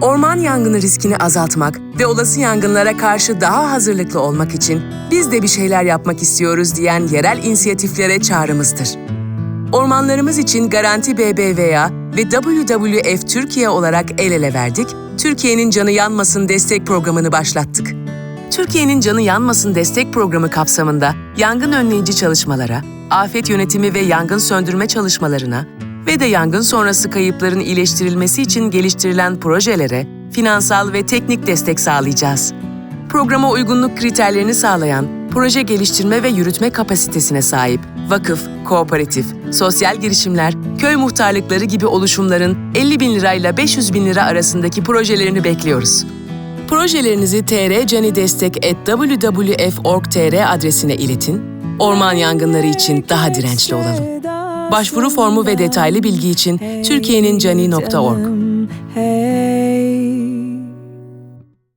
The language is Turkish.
Orman yangını riskini azaltmak ve olası yangınlara karşı daha hazırlıklı olmak için biz de bir şeyler yapmak istiyoruz diyen yerel inisiyatiflere çağrımızdır. Ormanlarımız için Garanti BBVA ve WWF Türkiye olarak el ele verdik, Türkiye'nin Canı Yanmasın destek programını başlattık. Türkiye'nin Canı Yanmasın destek programı kapsamında yangın önleyici çalışmalara, afet yönetimi ve yangın söndürme çalışmalarına ve de yangın sonrası kayıpların iyileştirilmesi için geliştirilen projelere finansal ve teknik destek sağlayacağız. Programa uygunluk kriterlerini sağlayan, proje geliştirme ve yürütme kapasitesine sahip vakıf, kooperatif, sosyal girişimler, köy muhtarlıkları gibi oluşumların 50 bin lirayla 500 bin lira arasındaki projelerini bekliyoruz. Projelerinizi trcanidestek.wwf.org.tr adresine iletin. Orman yangınları için daha dirençli olalım. Başvuru formu ve detaylı bilgi için türkiye'nincani.org. Hey